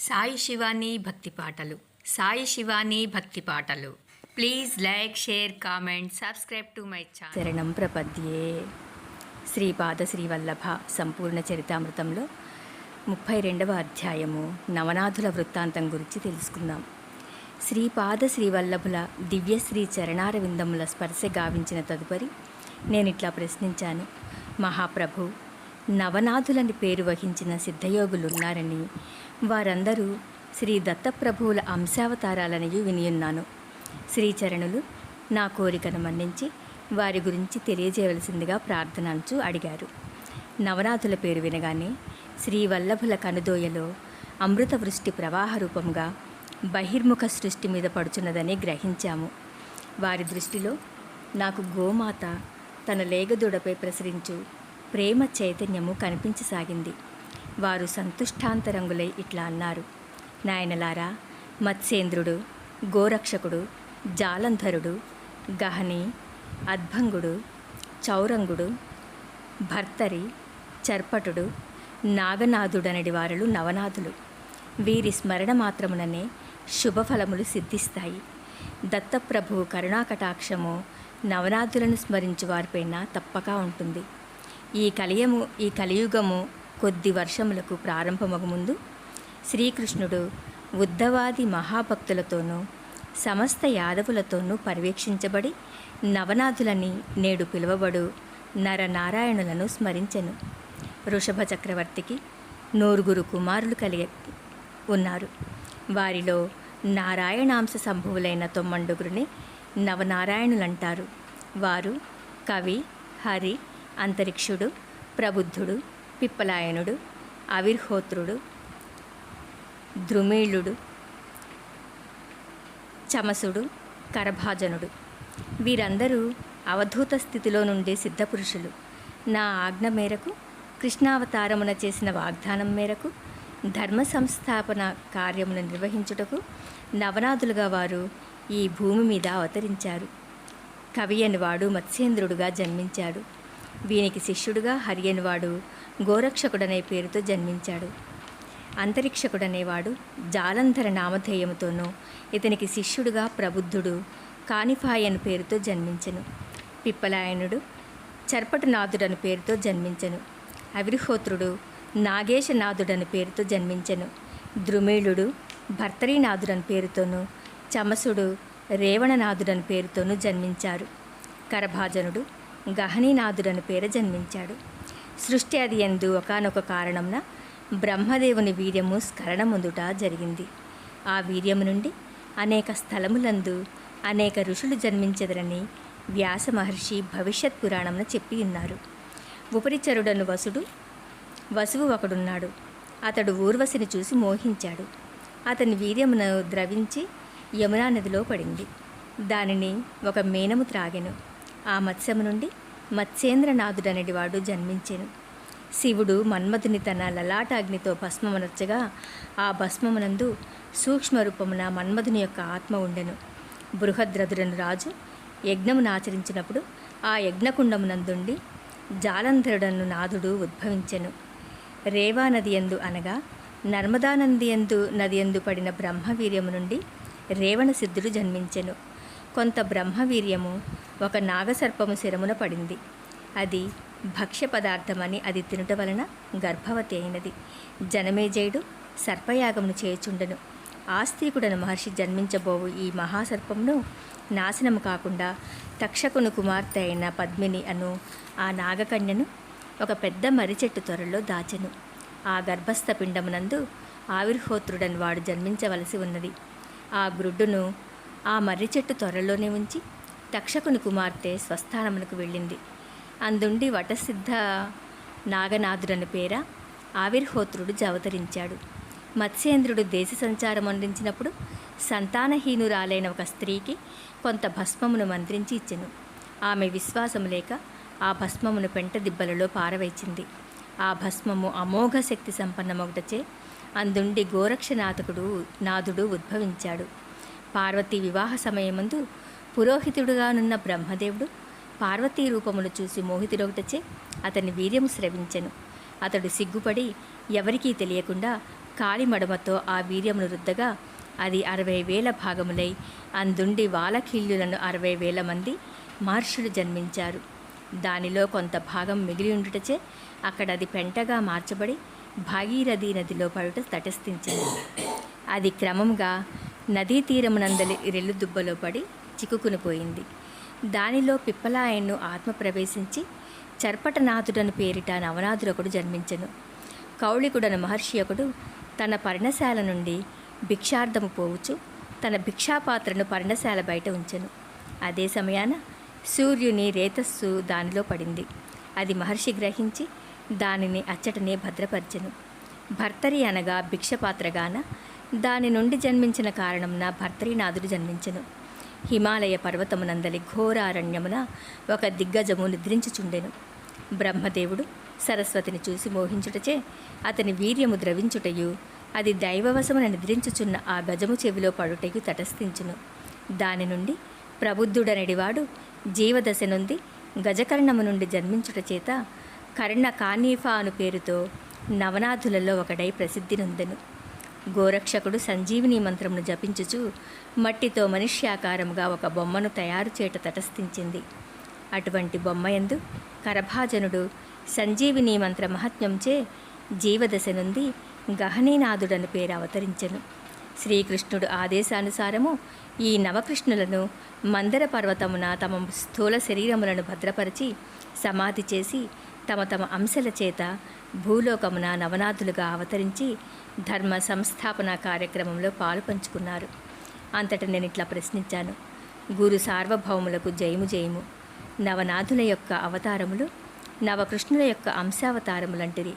సాయి శివాని భక్తి పాటలు. సాయి శివాని భక్తి పాటలు. Please like share comment subscribe to my channel. శరణం ప్రపద్యే. శ్రీపాద శ్రీవల్లభ సంపూర్ణ చరితామృతంలో ముప్పై రెండవ అధ్యాయము నవనాథుల వృత్తాంతం గురించి తెలుసుకుందాం. శ్రీపాద శ్రీవల్లభుల దివ్యశ్రీ చరణార విందముల స్పర్శ గావించిన తదుపరి నేను ఇట్లా ప్రశ్నించాను. మహాప్రభు నవనాథులని పేరు వహించిన సిద్ధయోగులున్నారని వారందరూ శ్రీ దత్తప్రభువుల అంశావతారాలని వినియున్నాను. శ్రీచరణులు నా కోరికను మన్నించి వారి గురించి తెలియజేయవలసిందిగా ప్రార్థనంచు అడిగారు. నవనాథుల పేరు వినగానే శ్రీవల్లభుల కనుదోయలో అమృతవృష్టి ప్రవాహ రూపంగా బహిర్ముఖ సృష్టి మీద పడుచున్నదని గ్రహించాము. వారి దృష్టిలో నాకు గోమాత తన లేగదూడపై ప్రసరించు ప్రేమ చైతన్యము కనిపించసాగింది. వారు సంతుష్టాంతరంగులై ఇట్లా అన్నారు. నాయనలారా మత్స్యేంద్రుడు గోరక్షకుడు జాలంధరుడు గహని అద్భంగుడు చౌరంగుడు భర్తరి చర్పటుడు నాగనాథుడనడి వారులు నవనాథులు. వీరి స్మరణ మాత్రముననే శుభఫలములు సిద్ధిస్తాయి. దత్తప్రభువు కరుణాకటాక్షము నవనాథులను స్మరించువారిపైన తప్పక ఉంటుంది. ఈ కలియము ఈ కలియుగము కొద్ది వర్షములకు ప్రారంభమగు ముందు శ్రీకృష్ణుడు ఉద్ధవాది మహాభక్తులతోనూ సమస్త యాదవులతోనూ పర్యవేక్షించబడి నవనాథులని నేడు పిలువబడు నరనారాయణులను స్మరించెను. వృషభ చక్రవర్తికి నూరుగురు కుమారులు కలిగి ఉన్నారు. వారిలో నారాయణాంశ సంభువులైన తొమ్మండుగురిని నవనారాయణులంటారు. వారు కవి హరి అంతరిక్షుడు ప్రబుద్ధుడు పిప్పలాయనుడు అవిర్హోత్రుడు ద్రుమీళుడు చమసుడు కరభాజనుడు. వీరందరూ అవధూత స్థితిలో నుండే సిద్ధపురుషులు. నా ఆజ్ఞ మేరకు కృష్ణావతారమున చేసిన వాగ్దానం మేరకు ధర్మ సంస్థాపన కార్యమును నిర్వహించుటకు నవనాథులుగా వారు ఈ భూమి మీద అవతరించారు. కవి అనివాడు మత్స్యేంద్రుడుగా జన్మించాడు. వీనికి శిష్యుడుగా హరియన్వాడు గోరక్షకుడనే పేరుతో జన్మించాడు. అంతరిక్షకుడనేవాడు జాలంధర నామధేయముతోనూ ఇతనికి శిష్యుడుగా ప్రబుద్ధుడు కానిఫాయ్ అని పేరుతో జన్మించెను. పిప్పలాయనుడు చర్పటనాథుడని పేరుతో జన్మించెను. అవిర్హోత్రుడు నాగేశనాథుడని పేరుతో జన్మించెను. ద్రుమీళుడు భర్తరీనాథుడని పేరుతోనూ చమసుడు రేవణనాథుడని పేరుతోనూ జన్మించారు. కరభాజనుడు గహనీనాథుడని పేరు జన్మించాడు. సృష్టి అది ఎందు ఒకనొక కారణంన బ్రహ్మదేవుని వీర్యము స్కరణముందుట జరిగింది. ఆ వీర్యము నుండి అనేక స్థలములందు అనేక ఋషులు జన్మించదరని వ్యాస మహర్షి భవిష్యత్ పురాణంను చెప్పి ఉన్నారు. ఉపరిచరుడను వసుడు వసువు ఒకడున్నాడు. అతడు ఊర్వశిని చూసి మోహించాడు. అతని వీర్యమును ద్రవించి యమునా నదిలో పడింది. దానిని ఒక మేనము త్రాగెను. ఆ మత్స్యము నుండి మత్స్యేంద్రనాథుడనేటి వాడు జన్మించెను. శివుడు మన్మధుని తన లలాటాగ్నితో భస్మమునర్చగా ఆ భస్మమునందు సూక్ష్మరూపమున మన్మధుని యొక్క ఆత్మ ఉండెను. బృహద్రథుడను రాజు యజ్ఞమును ఆచరించినప్పుడు ఆ యజ్ఞకుండమునందుండి జాలంధరుడను నాథుడు ఉద్భవించెను. రేవా నది ఎందు అనగా నర్మదా నంది ఎందు నది ఎందు పడిన బ్రహ్మవీర్యము నుండి రేవణ సిద్ధుడు జన్మించెను. కొంత బ్రహ్మవీర్యము ఒక నాగసర్పము శిరమున పడింది. అది భక్ష్య పదార్థమని అది తినుట వలన గర్భవతి అయినది. జనమేజయుడు సర్పయాగమును చేయుచుండెను. ఆస్తికుడను మహర్షి జన్మించబోవు ఈ మహాసర్పమును నాశనము కాకుండా తక్షకుని కుమార్తె అయిన పద్మిని అను ఆ నాగకన్యను ఒక పెద్ద మర్రి చెట్టు త్వరలో దాచెను. ఆ గర్భస్థ పిండమునందు ఆవిర్హోత్రుడని వాడు జన్మించవలసి ఉన్నది. ఆ గ్రుడ్డును ఆ మర్రి చెట్టు త్వరలోనే ఉంచి తక్షకుని కుమార్తె స్వస్థానమునకు వెళ్ళింది. అందుండి వటసిద్ధ నాగనాథుడని పేర ఆవిర్హోత్రుడు జవతరించాడు. మత్స్యేంద్రుడు దేశ సంచారం అందించినప్పుడు సంతానహీనురాలైన ఒక స్త్రీకి కొంత భస్మమును మంత్రించి ఇచ్చెను. ఆమె విశ్వాసము లేక ఆ భస్మమును పెంట దిబ్బలలో పారవేచింది. ఆ భస్మము అమోఘ శక్తి సంపన్నమొకటచే అందుండి గోరక్షనాథకుడు నాథుడు ఉద్భవించాడు. పార్వతి వివాహ సమయమందు పురోహితుడుగానున్న బ్రహ్మదేవుడు పార్వతీ రూపమును చూసి మోహితుడొకటచే అతని వీర్యము స్రవించెను. అతడు సిగ్గుపడి ఎవరికీ తెలియకుండా కాలి మడమతో ఆ వీర్యమును రుద్దగా అది అరవై వేల భాగములై అందుండి వాలకీళ్యులను అరవై వేల మంది మహర్షులు జన్మించారు. దానిలో కొంత భాగం మిగిలి ఉండుటచే అక్కడ అది పెంటగా మార్చబడి భాగీరథి నదిలో పడుట తటస్థించింది అది క్రమంగా నదీ తీరమునందలి రెల్లు దుబ్బలో పడి చిక్కుకుని పోయింది. దానిలో పిప్పలాయన్ను ఆత్మ ప్రవేశించి చర్పటనాథుడను పేరిట నవనాథుడొకడు జన్మించెను. కౌళికుడను మహర్షి ఒకడు తన పర్ణశాల నుండి భిక్షార్థము పోవుచు తన భిక్షాపాత్రను పర్ణశాల బయట ఉంచెను. అదే సమయాన సూర్యుని రేతస్సు దానిలో పడింది. అది మహర్షి గ్రహించి దానిని అచ్చటనే భద్రపరచెను. భర్తరి అనగా భిక్షపాత్రగాన దాని నుండి జన్మించిన కారణంన భర్తరీనాథుడు జన్మించెను. హిమాలయ పర్వతమునందలి ఘోరారణ్యమున ఒక దిగ్గజము నిద్రించుచుండెను. బ్రహ్మదేవుడు సరస్వతిని చూసి మోహించుటచే అతని వీర్యము ద్రవించుటయు అది దైవవశమున నిద్రించుచున్న ఆ గజము చెవిలో పడుటయు తటస్థించును. దాని నుండి ప్రబుద్ధుడనడివాడు జీవదశ నుండి గజకర్ణము నుండి జన్మించుట చేత కర్ణ కానీఫా అను పేరుతో నవనాథులలో ఒకడై ప్రసిద్ధి నొందెను. గోరక్షకుడు సంజీవిని మంత్రమును జపించుచు మట్టితో మనుష్యాకారముగా ఒక బొమ్మను తయారు చేట తటస్థించింది. అటువంటి బొమ్మయందు కరభాజనుడు సంజీవిని మంత్ర మహత్యంచే జీవదశ నుండి గహనీనాథుడను పేరు అవతరించెను. శ్రీకృష్ణుడు ఆదేశానుసారము ఈ నవకృష్ణులను మందర పర్వతమున తమ స్థూల శరీరములను భద్రపరిచి సమాధి చేసి తమ తమ అంశల చేత భూలోకమున నవనాథులుగా అవతరించి ధర్మ సంస్థాపన కార్యక్రమంలో పాలు పంచుకున్నారు. అంతట నేను ఇట్లా ప్రశ్నించాను. గురు సార్వభౌములకు జయము జయము. నవనాథుల యొక్క అవతారములు నవకృష్ణుల యొక్క అంశావతారములంటివి.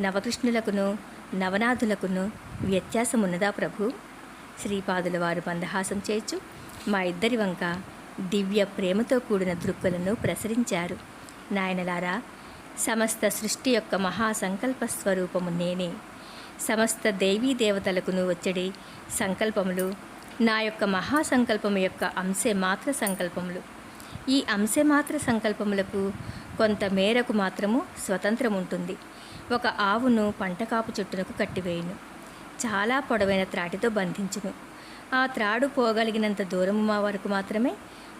నవకృష్ణులకును నవనాథులకును వ్యత్యాసం ఉన్నదా ప్రభు? శ్రీపాదుల వారు మందహాసం చేయొచ్చు మా ఇద్దరి వంక దివ్య ప్రేమతో కూడిన దృక్కులను ప్రసరించారు. నాయనలారా సమస్త సృష్టి యొక్క మహాసంకల్ప స్వరూపము నేనే. సమస్త దేవీ దేవతలకును వచ్చడి సంకల్పములు నా యొక్క మహాసంకల్పము యొక్క అంశే మాత్ర సంకల్పములు. ఈ అంశే మాత్ర సంకల్పములకు కొంత మేరకు మాత్రము స్వతంత్రం ఉంటుంది ఒక ఆవును పంటకాపు చెట్టునకు కట్టివేయును. చాలా పొడవైన త్రాటితో బంధించును. ఆ త్రాడు పోగలిగినంత దూరము మా వరకు మాత్రమే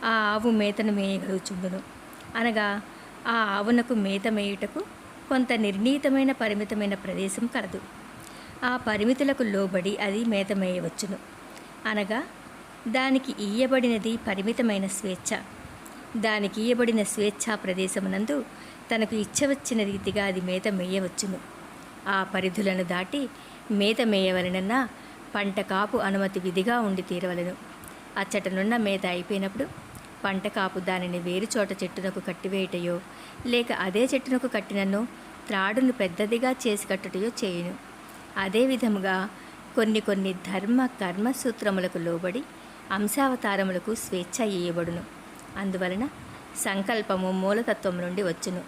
ఆ ఆవు మేతను మేయగలుగుచుండును అనగా ఆ ఆవునకు మేత మేయుటకు కొంత నిర్ణీతమైన పరిమితమైన ప్రదేశం కలదు. ఆ పరిమితులకు లోబడి అది మేత మేయవచ్చును అనగా దానికి ఇయ్యబడినది పరిమితమైన స్వేచ్ఛ. దానికి ఇయ్యబడిన స్వేచ్ఛా ప్రదేశమునందు తనకు ఇచ్చవచ్చిన రీతిగా అది మేత మేయవచ్చును ఆ పరిధులను దాటి మేత మేయవలనన్నా పంట కాపు అనుమతి విధిగా ఉండి తీరవలను. అచ్చటనున్న మేత అయిపోయినప్పుడు పంట కాపు దానిని వేరు చోట చెట్టునకు కట్టివేయటయో లేక అదే చెట్టునకు కట్టినను త్రాడును పెద్దదిగా చేసి కట్టుటయో చేయును. అదేవిధముగా కొన్ని కొన్ని ధర్మ కర్మ సూత్రములకు లోబడి అంశావతారములకు స్వేచ్ఛ ఇయ్యబడును. అందువలన సంకల్పము మూలతత్వం నుండి వచ్చును.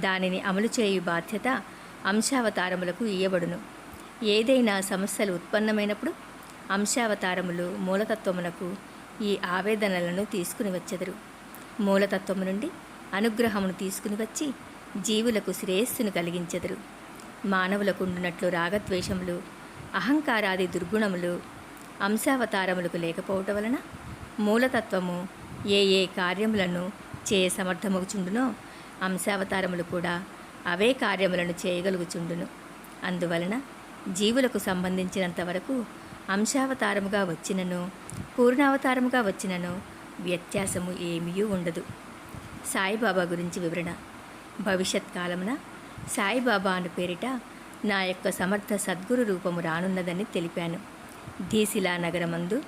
దానిని అమలు చేయు బాధ్యత అంశావతారములకు ఇయ్యబడును. ఏదైనా సమస్యలు ఉత్పన్నమైనప్పుడు అంశావతారములు మూలతత్వమునకు ఈ ఆవేదనలను తీసుకుని వచ్చెదరు. మూలతత్వము నుండి అనుగ్రహమును తీసుకుని వచ్చి జీవులకు శ్రేయస్సును కలిగించెదరు. మానవులకు ఉండునట్లు రాగద్వేషములు అహంకారాది దుర్గుణములు అంశావతారములకు లేకపోవటం వలన మూలతత్వము ఏ ఏ కార్యములను చేయ సమర్థమగుచుండునో అంశావతారములు కూడా అవే కార్యములను చేయగలుగుచుండును. అందువలన జీవులకు సంబంధించినంత వరకు అంశావతారముగా వచ్చినను పూర్ణావతారముగా వచ్చినను వ్యత్యాసము ఏమీ ఉండదు. సాయిబాబా గురించి వివరణ. భవిష్యత్ కాలమున సాయిబాబా అను పేరిట నా యొక్క సమర్థ సద్గురు రూపము రానున్నదని తెలిపాను. ధీశిలా నగరమందు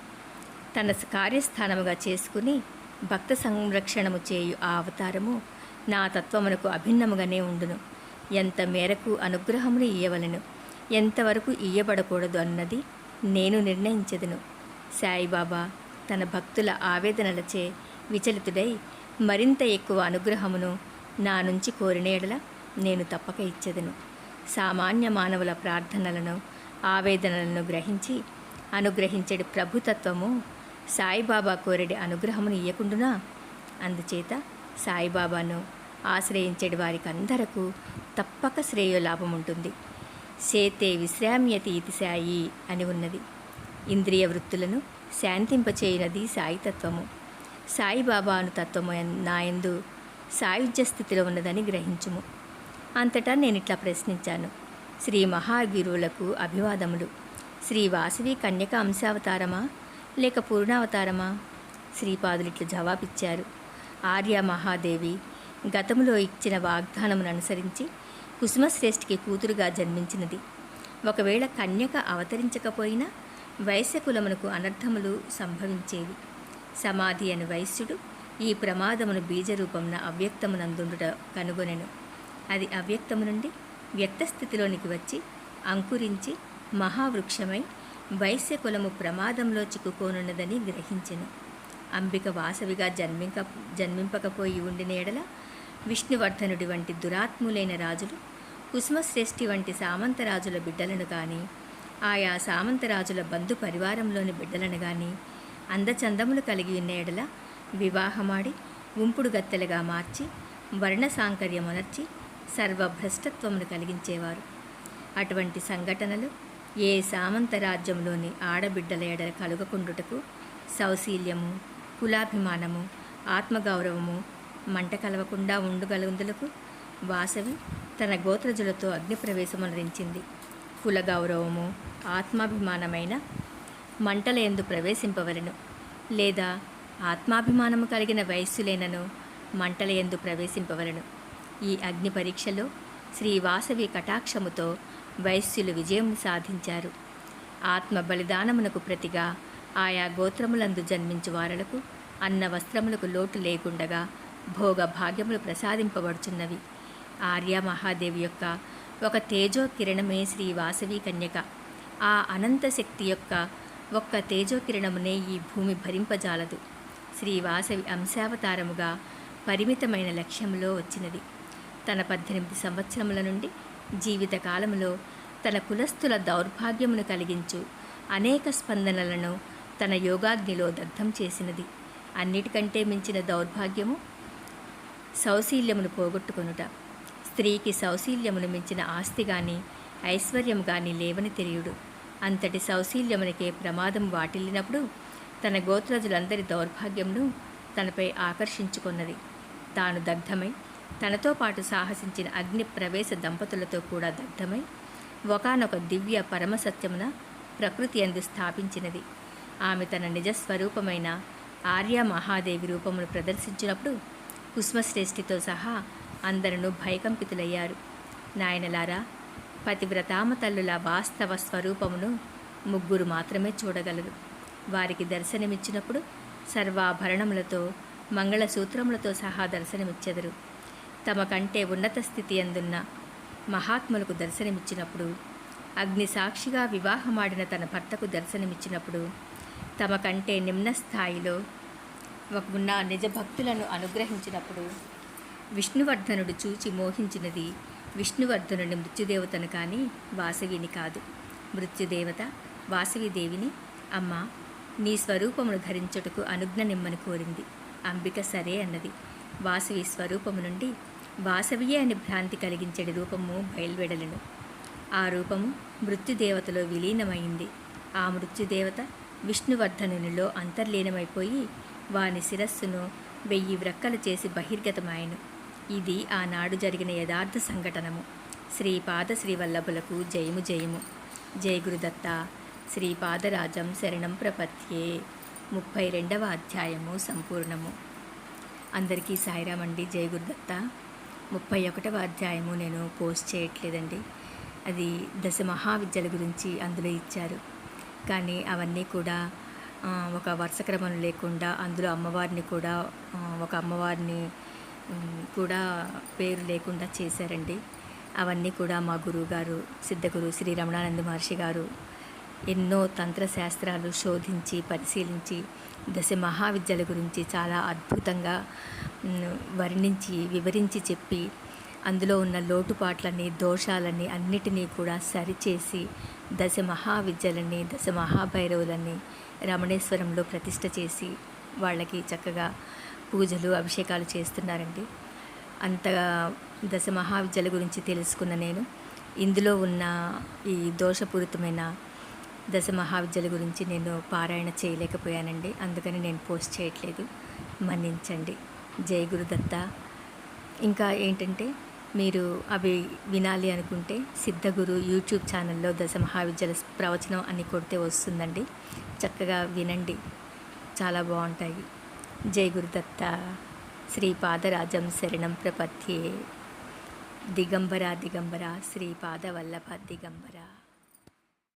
తన కార్యస్థానముగా చేసుకుని భక్త సంరక్షణము చేయు ఆ అవతారము నా తత్వమునకు అభిన్నముగానే ఉండును. ఎంత మేరకు అనుగ్రహమును ఇయ్యవలను ఎంతవరకు ఇయ్యబడకూడదు అన్నది నేను నిర్ణయించెదను. సాయిబాబా తన భక్తుల ఆవేదనలచే విచలితుడై మరింత ఎక్కువ అనుగ్రహమును నా నుంచి కోరిన ఎడల నేను తప్పక ఇచ్చేదను. సామాన్య మానవుల ప్రార్థనలను ఆవేదనలను గ్రహించి అనుగ్రహించడి ప్రభుతత్వము సాయిబాబా కోరెడి అనుగ్రహమును ఇయ్యకుండునా? అందుచేత సాయిబాబాను ఆశ్రయించడి వారికి అందరకు తప్పక శ్రేయోలాభం ఉంటుంది శేతే విశ్రామ్యతి ఇది సాయి అని ఉన్నది. ఇంద్రియ వృత్తులను శాంతింపచేయనది సాయితత్వము సాయిబాబాను తత్వము నాయందు సాయుధ్య స్థితిలో ఉన్నదని గ్రహించుము. అంతటా నేను ఇట్లా ప్రశ్నించాను. శ్రీ మహాగురువులకు అభివాదములు. శ్రీ వాసవి కన్యక అంశావతారమా? లేక పూర్ణావతారమా? శ్రీపాదులు ఇట్లు జవాబిచ్చారు. ఆర్య మహాదేవి గతములో ఇచ్చిన వాగ్దానమును అనుసరించి కుసుమశ్రేష్ఠికి కూతురుగా జన్మించినది. ఒకవేళ కన్యక అవతరించకపోయినా వైశ్యకులమునకు అనర్థములు సంభవించేవి. సమాధి అని వైశ్యుడు ఈ ప్రమాదమును బీజరూపమున అవ్యక్తమునందుండుట కనుగొనెను. అది అవ్యక్తము నుండి వ్యక్తస్థితిలోనికి వచ్చి అంకురించి మహావృక్షమై వైశ్యకులము ప్రమాదంలో చిక్కుకోనున్నదని గ్రహించెను. అంబిక వాసవిగా జన్మింక జన్మింపకపోయి ఉండిన ఎడల విష్ణువర్ధనుడి వంటి దురాత్ములైన రాజులు కుసుమశ్రేష్ఠి వంటి సామంతరాజుల బిడ్డలను కానీ ఆయా సామంతరాజుల బంధు పరివారంలోని బిడ్డలను కానీ అందచందములు కలిగి ఉన్న ఎడల వివాహమాడి ఉంపుడు గత్తెలుగా మార్చి వర్ణ సాంకర్యమునర్చి సర్వభ్రష్టత్వమును కలిగించేవారు. అటువంటి సంఘటనలు ఏ సామంత రాజ్యంలోని ఆడబిడ్డల ఎడల కలుగకుండుటకు సౌశీల్యము కులాభిమానము ఆత్మగౌరవము మంట కలవకుండా ఉండగలుగులకు వాసవి తన గోత్రజులతో అగ్నిప్రవేశమునరించింది. కుల గౌరవము ఆత్మాభిమానమైన మంటల ఎందు ప్రవేశింపవలను. లేదా ఆత్మాభిమానము కలిగిన వయస్సులేనను మంటల ఎందు ప్రవేశింపవలను. ఈ అగ్ని పరీక్షలో శ్రీ వాసవి కటాక్షముతో వైశ్యులు విజయం సాధించారు. ఆత్మ బలిదానమునకు ప్రతిగా ఆయా గోత్రములందు జన్మించు వారలకు అన్న వస్త్రములకు లోటు లేకుండగా భోగ భాగ్యములు ప్రసాదింపబడుచున్నవి. ఆర్య మహాదేవి యొక్క ఒక తేజో కిరణమే శ్రీ వాసవి కన్యక. ఆ అనంత శక్తి యొక్క ఒక్క తేజో కిరణమునే ఈ భూమి భరింపజాలదు. శ్రీ వాసవి అంశావతారముగా పరిమితమైన లక్ష్యంలో వచ్చినది. తన పద్దెనిమిది సంవత్సరముల నుండి జీవితకాలములో తన కులస్థుల దౌర్భాగ్యమును కలిగించు అనేక స్పందనలను తన యోగాగ్నిలో దగ్ధం చేసినది. అన్నిటికంటే మించిన దౌర్భాగ్యము సౌశీల్యమును పోగొట్టుకొనుట. స్త్రీకి సౌశీల్యమును మించిన ఆస్తి గాని ఐశ్వర్యం గాని లేవని తెలియడు. అంతటి సౌశీల్యమునికే ప్రమాదం వాటిల్లినప్పుడు తన గోత్రజులందరి దౌర్భాగ్యంను తనపై ఆకర్షించుకున్నది. తాను దగ్ధమై తనతో పాటు సాహసించిన అగ్ని ప్రవేశ దంపతులతో కూడా దగ్ధమై ఒకనొక దివ్య పరమసత్యమున ప్రకృతి అందు స్థాపించినది. ఆమె తన నిజస్వరూపమైన ఆర్య మహాదేవి రూపమును ప్రదర్శించినప్పుడు కుస్మశ్రేష్ఠితో సహా అందరూ భయకంపితులయ్యారు. నాయనలారా పతివ్రతామ తల్లుల వాస్తవ స్వరూపమును ముగ్గురు మాత్రమే చూడగలరు. వారికి దర్శనమిచ్చినప్పుడు సర్వాభరణములతో మంగళసూత్రములతో సహా దర్శనమిచ్చెదరు. తమ కంటే ఉన్నత స్థితి అందున్న మహాత్ములకు దర్శనమిచ్చినప్పుడు అగ్ని సాక్షిగా వివాహమాడిన తన భర్తకు దర్శనమిచ్చినప్పుడు తమ కంటే నిమ్న స్థాయిలో ఉన్న నిజ భక్తులను అనుగ్రహించినప్పుడు విష్ణువర్ధనుడు చూచి మోహించినది విష్ణువర్ధనుని మృత్యుదేవతను కానీ వాసవిని కాదు. మృత్యుదేవత వాసవిదేవిని అమ్మ నీ స్వరూపమును ధరించుటకు అనుజ్ఞ నిమ్మని కోరింది. అంబిక సరే అన్నది. వాసవి స్వరూపము నుండి వాసవియే అని భ్రాంతి కలిగించడి రూపము బయలువెడలను. ఆ రూపము మృత్యుదేవతలో విలీనమైంది. ఆ మృత్యుదేవత విష్ణువర్ధనునిలో అంతర్లీనమైపోయి వాని శిరస్సును వెయ్యి వ్రక్కలు చేసి బహిర్గతమాయను. ఇది ఆనాడు జరిగిన యథార్థ సంఘటనము. శ్రీపాద శ్రీవల్లభులకు జయము జయము. జయ గురుదత్త. శ్రీపాదరాజం శరణం ప్రపత్యే. ముప్పై రెండవ అధ్యాయము సంపూర్ణము. అందరికీ సాయిరామండి. జయ గురుదత్త. ముప్పై ఒకటవ అధ్యాయము నేను పోస్ట్ చేయట్లేదండి. అది దశ మహావిద్యల గురించి అందులో ఇచ్చారు. కానీ అవన్నీ కూడా ఒక వరుస క్రమం లేకుండా అందులో అమ్మవారిని కూడా ఒక అమ్మవారిని కూడా పేరు లేకుండా చేశారండి. అవన్నీ కూడా మా గురువుగారు సిద్ధగురు శ్రీ రమణానంద మహర్షి గారు ఎన్నో తంత్రశాస్త్రాలు శోధించి పరిశీలించి దశ మహావిద్యల గురించి చాలా అద్భుతంగా వర్ణించి వివరించి చెప్పి అందులో ఉన్న లోటుపాట్లని దోషాలని అన్నిటినీ కూడా సరిచేసి దశ మహావిద్యలని దశ మహాభైరవులని రమణేశ్వరంలో ప్రతిష్ట చేసి వాళ్ళకి చక్కగా పూజలు అభిషేకాలు చేస్తున్నారండి. అంతగా దశ మహావిద్యల గురించి తెలుసుకున్న నేను. ఇందులో ఉన్న ఈ దోషపూరితమైన దశ మహావిద్యల గురించి నేను పారాయణ చేయలేకపోయానండి. అందుకని నేను పోస్ట్ చేయట్లేదు. మన్నించండి. జై గురుదత్త. ఇంకా ఏంటంటే మీరు అవి వినాలి అనుకుంటే సిద్ధగురు యూట్యూబ్ ఛానల్లో దశ మహావిద్యల ప్రవచనం అని కొడితే వస్తుందండి. చక్కగా వినండి. చాలా బాగుంటాయి. జై గురుదత్త. శ్రీపాదరాజం శరణం ప్రపత్యే దిగంబర దిగంబర. శ్రీపాద వల్లభ దిగంబర.